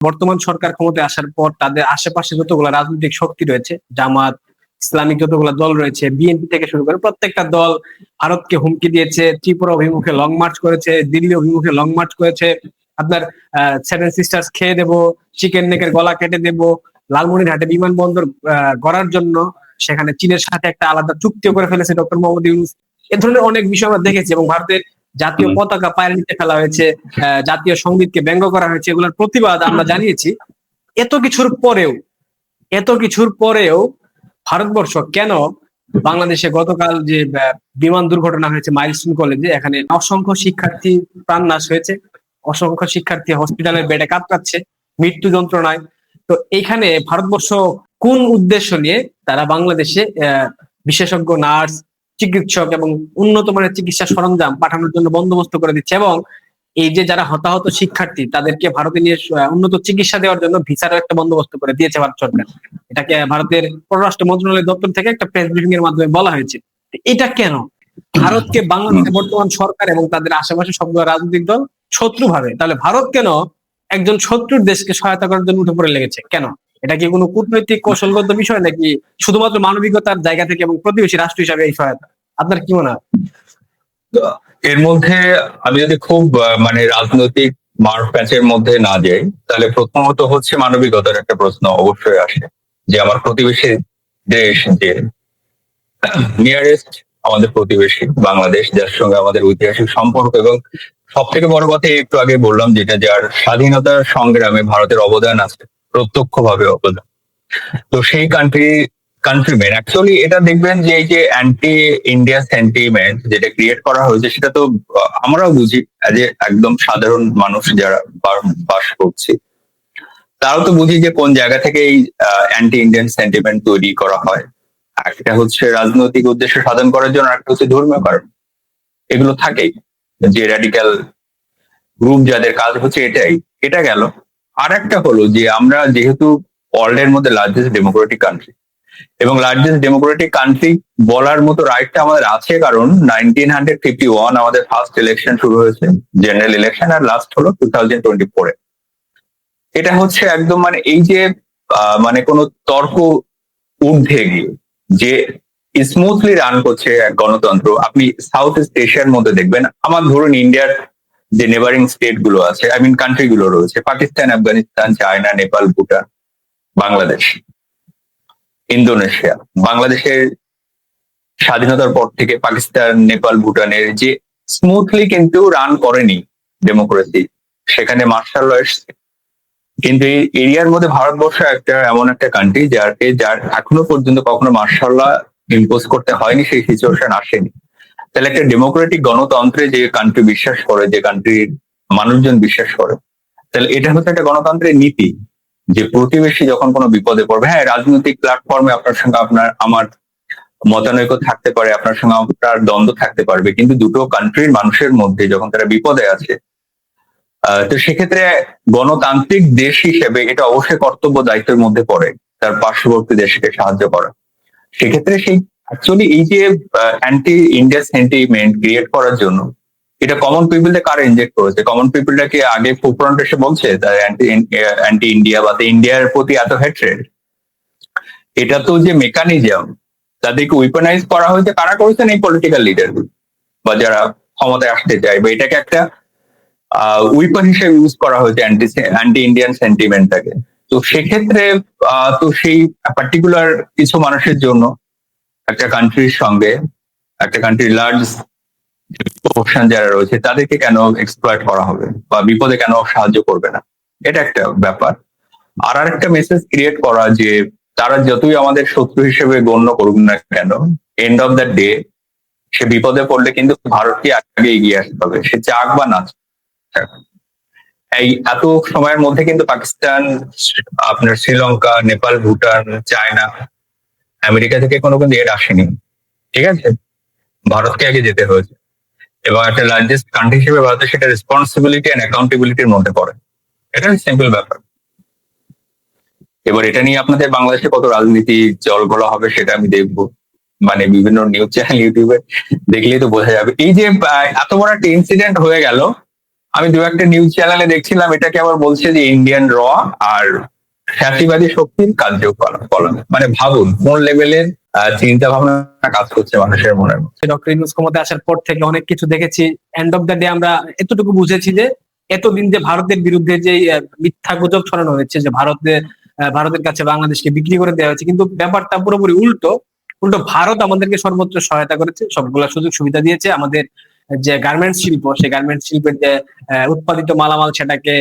বর্তমান সরকার ক্ষমতায় আসার পর তাদের আশেপাশে যতগুলো রাজনৈতিক শক্তি রয়েছে, জামাত, ইসলামিক যতগুলো দল রয়েছে, বিএনপি থেকে শুরু করে প্রত্যেকটা দল ভারতকে হুমকি দিয়েছে, ত্রিপুরা অভিমুখে লং মার্চ করেছে, দিল্লি অভিমুখে লং মার্চ করেছে, আপনার সেভেন সিস্টার্স খেয়ে দেবো চিকেন নেকের গলা কেটে দেবো, লালমনিরহাটে বিমানবন্দর গড়ার জন্য সেখানে চীনের সাথে একটা আলাদা চুক্তিও করে ফেলেছে ডক্টর মোহাম্মদ ইউনুস। এ ধরনের অনেক বিষয় আমরা দেখেছি এবং ভারতের জাতীয় পতাকা পায়ের নিচে ফেলা হয়েছে জাতীয় সঙ্গীতকে ব্যঙ্গ করা হয়েছে এগুলোর প্রতিবাদ আমরা জানিয়েছি। এত কিছুর পরেও এত কিছুর পরেও ভারতবর্ষ কেন বাংলাদেশে গতকাল যে বিমান দুর্ঘটনা হয়েছে মাইলস্টোন কলেজে এখানে অসংখ্য শিক্ষার্থী প্রাণ নাশ হয়েছে অসংখ্য শিক্ষার্থী হসপিটালের বেডে কাতরাচ্ছে মৃত্যু যন্ত্রণায়। তো এইখানে ভারতবর্ষ কোন উদ্দেশ্য নিয়ে তারা বাংলাদেশে আহ, বিশেষজ্ঞ নার্স চিকিৎসক এবং উন্নত মানের চিকিৎসা সরঞ্জাম পাঠানোর জন্য বন্দোবস্ত করে দিচ্ছে এবং এই যে যারা হতাহত শিক্ষার্থী, তাদেরকে ভারতে নিয়ে উন্নত চিকিৎসা দেওয়ার জন্য ভিসারও একটা বন্দোবস্ত করে দিয়েছে ভারত সরকার। এটাকে ভারতের পররাষ্ট্র মন্ত্রণালয় দপ্তর থেকে একটা প্রেস ব্রিফিং এর মাধ্যমে বলা হয়েছে। এটা কেন? ভারতকে বাংলাদেশের বর্তমান সরকার এবং তাদের আশেপাশে সবগুলো রাজনৈতিক দল শত্রু ভাবে। তাহলে ভারত কেন একজন শত্রুর দেশকে সহায়তা করার জন্য উঠে পড়ে লেগেছে? কেন? এটা কি কোনো কূটনৈতিক কৌশলগত বিষয় নাকি শুধুমাত্র মানবিকতার জায়গা থেকে এবং প্রতিবেশী রাষ্ট্র হিসাবে এই সহায়তা? আপনার কি মনে হয়? এর মধ্যে আমি যদি খুব মানে রাজনৈতিক মার প্যাচের মধ্যে না যাই, তাহলে প্রথমত হচ্ছে মানবিকতার একটা প্রশ্ন অবশ্যই আসে। যে আমার প্রতিবেশী দেশ, যে নিয়ারেস্ট আমাদের প্রতিবেশী বাংলাদেশ, যার সঙ্গে আমাদের ঐতিহাসিক সম্পর্ক এবং সব থেকে বড় কথা একটু আগে বললাম যেটা যার স্বাধীনতার সংগ্রামে ভারতের অবদান আছে। প্রত্যক্ষভাবে অবদান। তো সেই কান্ট্রি কান্ট্রিমেন অ্যাকচুয়ালি এটা দেখবেন যে এই যে অ্যান্টি ইন্ডিয়া সেন্টিমেন্ট যেটা ক্রিয়েট করা হয়েছে, সেটা তো আমরাও বুঝি যে একদম সাধারণ মানুষ যারা বাস করছি। তারাও তো বুঝি যে কোন জায়গা থেকে এই অ্যান্টি ইন্ডিয়ান সেন্টিমেন্ট তৈরি করা হয়। একটা হচ্ছে রাজনৈতিক উদ্দেশ্য সাধন করার জন্য একটা হচ্ছে ধর্মীয় কারণ। এগুলো থাকেই। যে র্যাডিক্যাল গ্রুপ যাদের কাজ হচ্ছে এটাই। এটা গেল। আর একটা হলো যে আমরা যেহেতু ওয়ার্ল্ডের মধ্যে লার্জেস্ট ডেমোক্রেটিক কান্ট্রি এবং লার্জেস্ট ডেমোক্রেটিক কান্ট্রি বলার মতো রাইটটা আমাদের আছে কারণ নাইনটিন হান্ড্রেড ফিফটি ওয়ান আমাদের ফার্স্ট ইলেকশন শুরু হয়েছে জেনারেল ইলেকশন আর লাস্ট হলো টু থাউজেন্ড টোয়েন্টি ফোরে এটা হচ্ছে একদম মানে এই যে মানে কোনো তর্ক ঊর্ধ্বে গিয়ে, যে স্মুথলি রান করছে এক গণতন্ত্র। আপনি সাউথ ইস্ট এশিয়ার মধ্যে দেখবেন, আমার ধরুন ইন্ডিয়ার যে নেবারিং স্টেটগুলো আছে আই মিন কান্ট্রি গুলো রয়েছে, পাকিস্তান, আফগানিস্তান, চায়না, নেপাল, ভুটান, বাংলাদেশ, ইন্দোনেশিয়া, বাংলাদেশের স্বাধীনতার পর থেকে পাকিস্তান, নেপাল, ভুটানের যে স্মুথলি কিন্তু রান করেনি ডেমোক্রেসি সেখানে মার্শাল ল এসছে। কিন্তু এই এরিয়ার মধ্যে ভারতবর্ষ একটা এমন একটা কান্ট্রি যারকে যার এখনও পর্যন্ত কখনো মার্শাল ইম্পোজ করতে হয়নি, সেই সিচুয়েশন আসেনি। তাহলে একটা ডেমোক্রেটিক গণতন্ত্রে যে কান্ট্রি বিশ্বাস করে, যে কান্ট্রির মানুষজন বিশ্বাস করে, তাহলে এটা হচ্ছে একটা গণতন্ত্রের নীতি যে প্রতিবেশী যখন কোনো বিপদে পড়বে হ্যাঁ রাজনৈতিক প্ল্যাটফর্মে আপনার সঙ্গে আপনার, আমার মতানৈক্য থাকতে পারে, আপনার সঙ্গে আপনার দ্বন্দ্ব থাকতে পারবে, কিন্তু দুটো কান্ট্রির মানুষের মধ্যে যখন তারা বিপদে আছে তো সেক্ষেত্রে গণতান্ত্রিক দেশ হিসেবে এটা অবশ্যই কর্তব্য দায়িত্বের মধ্যে পড়ে, তার পার্শ্ববর্তী দেশকে সাহায্য করা। সেক্ষেত্রে সেই অ্যাকচুয়ালি এই যে অ্যান্টি ইন্ডিয়া সেন্টিমেন্ট ক্রিয়েট করার জন্য, এটা কমন পিপলটা কারা ইনজেক্ট করেছে? কমন পিপলটাকে আগে ফুফরন্ট এসে বলছে তার অ্যান্টি ইন্ডিয়া বা ইন্ডিয়ার প্রতি এত হেট্রেড এটা তো যে মেকানিজম তাদেরকে উইপনাইজ করা হয়েছে, কারা করেছেন এই পলিটিক্যাল লিডার বা যারা ক্ষমতায় আসতে চায়, বা এটাকে একটা উইপন হিসেবে ইউজ করা হয়েছে অ্যান্টি অ্যান্টি ইন্ডিয়ান সেন্টিমেন্টটাকে তো সেক্ষেত্রে তো সেই পার্টিকুলার কিছু মানুষের জন্য একটা কান্ট্রির সঙ্গে, একটা কান্ট্রির লার্জ পোর্শন যারা রয়েছে, তাদেরকে কেন এক্সপ্লয়েট করা হবে? বা বিপদে কেন সাহায্য করবে না? এটা একটা ব্যাপার। আর আরেকটা মেসেজ ক্রিয়েট করা যে, তারা যতই আমাদের শত্রু হিসেবে গণ্য করুক না কেন এন্ড অফ দ্য ডে সে বিপদে পড়লে কিন্তু ভারতকে আগে এগিয়ে আসতে হবে। সে চাক বা না। এই এত সময়ের মধ্যে কিন্তু পাকিস্তান, আপনার শ্রীলঙ্কা, নেপাল, ভুটান, চায়না আমেরিকা থেকে কোনো কিন্তু এড আসেনি। ঠিক আছে? ভারতকে আগে যেতে হয়েছে। এবং একটা লার্জেস্ট কান্ট্রি হিসেবে ভারতের সেটা রেসপন্সিবিলিটি অ্যান্ড অ্যাকাউন্টেবিলিটির মধ্যে পড়ে। এটা সিম্পল ব্যাপার। এবার এটা নিয়ে আপনাদের বাংলাদেশে কত রাজনীতি জল গলা হবে সেটা আমি দেখব। মানে বিভিন্ন নিউজ চ্যানেল ইউটিউবে দেখলেই তো বোঝা যাবে। এই যে এত বড় একটা ইনসিডেন্ট হয়ে গেল, আমি দু একটা নিউজ চ্যানেলে দেখছিলাম, এটাকে আবার বলছে যে ইন্ডিয়ান র আর ফ্যাসিবাদী শক্তির কার্যকলাপ মানে ভাবুন, কোন লেভেলের চিন্তা ভাবনা কাজ করছে মানুষের মধ্যে? ডক্টর ইউনুস ক্ষমতায় আসার পর থেকে অনেক কিছু দেখেছি। এন্ড অফ দ্য ডে আমরা এতটুকু বুঝেছি যে এতদিন যে ভারতের বিরুদ্ধে যে মিথ্যা গুজব ছড়ানো হয়েছে, যে ভারতে ভারতের কাছে বাংলাদেশকে বিক্রি করে দেওয়া হয়েছে, কিন্তু ব্যাপারটা পুরোপুরি উল্টো। উল্টো ভারত আমাদেরকে সর্বোচ্চ সহায়তা করেছে, সবগুলো সুযোগ সুবিধা দিয়েছে। আমাদের যে গার্মেন্টস শিল্প, সেই গার্মেন্টস শিল্পের যে উৎপাদিত মালামাল, সেটাকে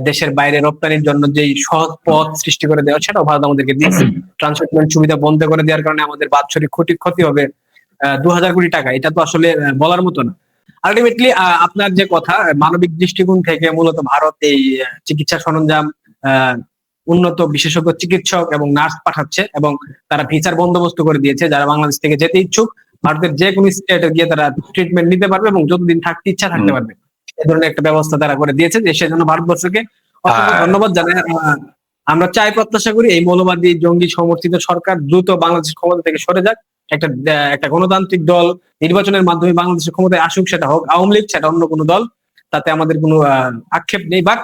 দেশের বাইরে রপ্তানির জন্য যেই সহজ পথ সৃষ্টি করে দেওয়া সেটাও ভারত আমাদেরকে দিয়েছে। ট্রান্সপোর্টমেন্ট সুবিধা বন্ধ করে দেওয়ার কারণে আমাদের বাৎসরিক ক্ষতি ক্ষতি হবে দু হাজার কোটি টাকা। এটা তো আসলে বলার মতো না। আলটিমেটলি আপনার যে কথা মানবিক দৃষ্টিকোণ থেকে মূলত ভারত এই চিকিৎসা সরঞ্জাম আহ, উন্নত বিশেষজ্ঞ চিকিৎসক এবং নার্স পাঠাচ্ছে এবং তারা ভিসার বন্দোবস্ত করে দিয়েছে। যারা বাংলাদেশ থেকে যেতে ইচ্ছুক ভারতের যে কোনো স্টেটে গিয়ে তারা ট্রিটমেন্ট নিতে পারবে এবং যতদিন থাকতে ইচ্ছা থাকতে পারবে। এ ধরনের একটা ব্যবস্থা তারা করে দিয়েছে যে সেজন্য ভারতবর্ষকে অসংখ্য ধন্যবাদ জানাই। আমরা চাই প্রত্যাশা করি এই মৌলবাদী জঙ্গি সমর্থিত সরকার দ্রুত বাংলাদেশ ক্ষমতা থেকে সরে যাক। একটা একটা গণতান্ত্রিক দল নির্বাচনের মাধ্যমে বাংলাদেশের ক্ষমতায় আসুক সেটা হোক আওয়ামী লীগ সেটা অন্য কোনো দল তাতে আমাদের কোনো আক্ষেপ নেই। বাট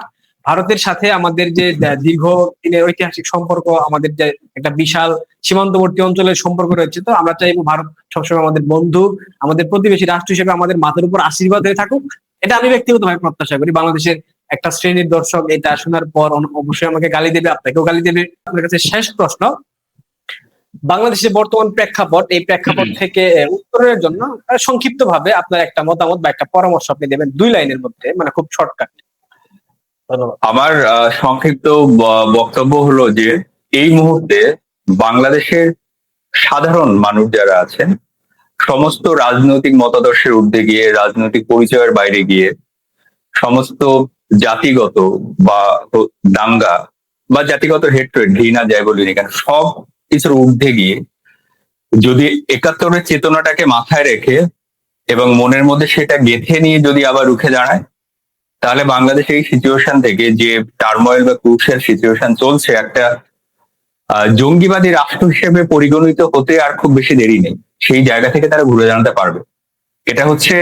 ভারতের সাথে আমাদের যে দীর্ঘ দিনের ঐতিহাসিক সম্পর্ক আমাদের যে একটা বিশাল সীমান্তবর্তী অঞ্চলের সম্পর্ক রয়েছে তো আমরা চাইব ভারত সবসময় আমাদের বন্ধু আমাদের প্রতিবেশী রাষ্ট্র হিসেবে আমাদের মাথার উপর আশীর্বাদ হয়ে থাকুক। এটা আমি ব্যক্তিগতভাবে প্রত্যাশা করি। বাংলাদেশের একটা শ্রেণির দর্শক এটা শোনার পর অবশ্যই আমাকে গালি দেবে, আপনাকেও গালি দেবে। আপনার কাছে শেষ প্রশ্ন। বাংলাদেশের বর্তমান প্রেক্ষাপট, এই প্রেক্ষাপট থেকে উত্তরের জন্য সংক্ষিপ্ত ভাবে আপনার একটা মতামত বা একটা পরামর্শ আপনি দেবেন দুই লাইনের মধ্যে মানে খুব শর্টকাট আমার সংক্ষিপ্ত বক্তব্য হলো যে, এই মুহূর্তে বাংলাদেশের সাধারণ মানুষ যারা আছেন সমস্ত রাজনৈতিক মতাদর্শের ঊর্ধ্বে গিয়ে, রাজনৈতিক পরিচয়ের বাইরে গিয়ে, সমস্ত জাতিগত বা দাঙ্গা বা জাতিগত হেট্রেড ঘৃণা যাই বলিনি কেন, সব কিছুর ঊর্ধ্বে গিয়ে যদি একাত্তরের চেতনাটাকে মাথায় রেখে এবং মনের মধ্যে সেটা গেঁথে নিয়ে যদি আবার রুখে দাঁড়ায়, তাহলে বাংলাদেশ এই সিচুয়েশন থেকে যে টার্ময়েল বা ক্রুশিয়াল সিচুয়েশন চলছে, একটা জঙ্গিবাদী রাষ্ট্র হিসেবে পরিগণিত হতে আর খুব বেশি দেরি নেই। সেই জায়গা থেকে তারা ঘুরে দাঁড়াতে পারবে। এটা হচ্ছে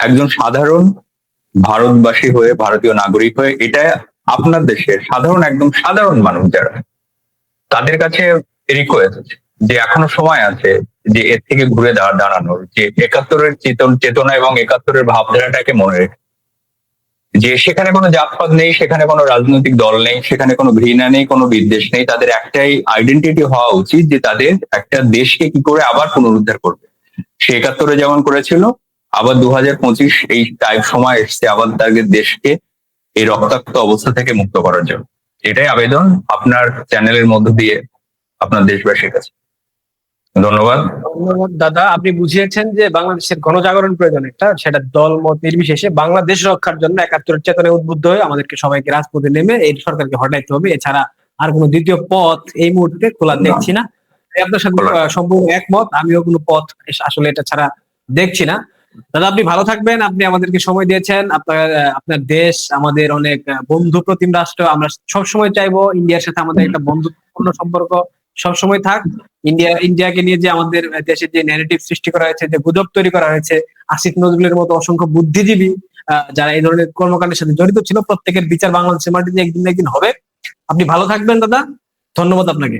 একজন সাধারণ ভারতবাসী হয়ে, ভারতীয় নাগরিক হয়ে, এটা আপনার দেশের সাধারণ একদম সাধারণ মানুষ যারা, তাদের কাছে রিকোয়েস্ট যে এখনও সময় আছে যে এর থেকে ঘুরে দাঁড়ানোর, যে একাত্তরের চেতন, চেতনা এবং একাত্তরের ভাবধারাটাকে মনে রেখে। যে সেখানে কোনো জাতপাত নেই, সেখানে কোনো রাজনৈতিক দল নেই, সেখানে কোনো ঘৃণা নেই, কোনো বিদ্বেষ নেই, তাদের একটাই আইডেন্টিটি হওয়া উচিত যে তাদের একটা দেশকে কি করে আবার পুনরুদ্ধার করবে। সে একাত্তরে যেমন করেছিল, আবার দু পঁচিশ এই টাইপ সময় এসছে আবার তাদের দেশকে এই রক্তাক্ত অবস্থা থেকে মুক্ত করার জন্য। এটাই আবেদন আপনার চ্যানেলের মধ্য দিয়ে আপনার দেশবাসীর কাছে। ধন্যবাদ। ধন্যবাদ দাদা। আপনি বুঝিয়েছেন যে বাংলাদেশের গণজাগরণ প্রয়োজন একটা সেটা দল মত নির্বিশেষে বাংলাদেশ রক্ষার জন্য একাত্তরের চেতনায় উদ্বুদ্ধ হয়ে আমাদেরকে সবাইকে রাজপথে নেমে এই সরকারকে হটাইতে হবে। এছাড়া আর কোনো দ্বিতীয় পথ এই মুহূর্তে খোলা দেখছি না। আপনার সাথে সম্পূর্ণ একমত। আমিও কোনো পথ আসলে এটা ছাড়া দেখছি না। দাদা আপনি ভালো থাকবেন। আপনি আমাদেরকে সময় দিয়েছেন। আপনার আপনার দেশ আমাদের অনেক বন্ধু প্রতিম রাষ্ট্র। আমরা সবসময় চাইব ইন্ডিয়ার সাথে আমাদের একটা বন্ধুত্বপূর্ণ সম্পর্ক। সবসময় থাক। ইন্ডিয়া, ইন্ডিয়াকে নিয়ে যে আমাদের দেশের যে ন্যারেটিভ সৃষ্টি করা হয়েছে, যে গুজব তৈরি করা হয়েছে, আসিফ নজরুলের মতো অসংখ্য বুদ্ধিজীবী যারা এই ধরনের কর্মকাণ্ডের সাথে জড়িত ছিল, প্রত্যেকের বিচার বাংলাদেশের মাটিতে একদিন একদিন হবে। আপনি ভালো থাকবেন, দাদা। ধন্যবাদ আপনাকে।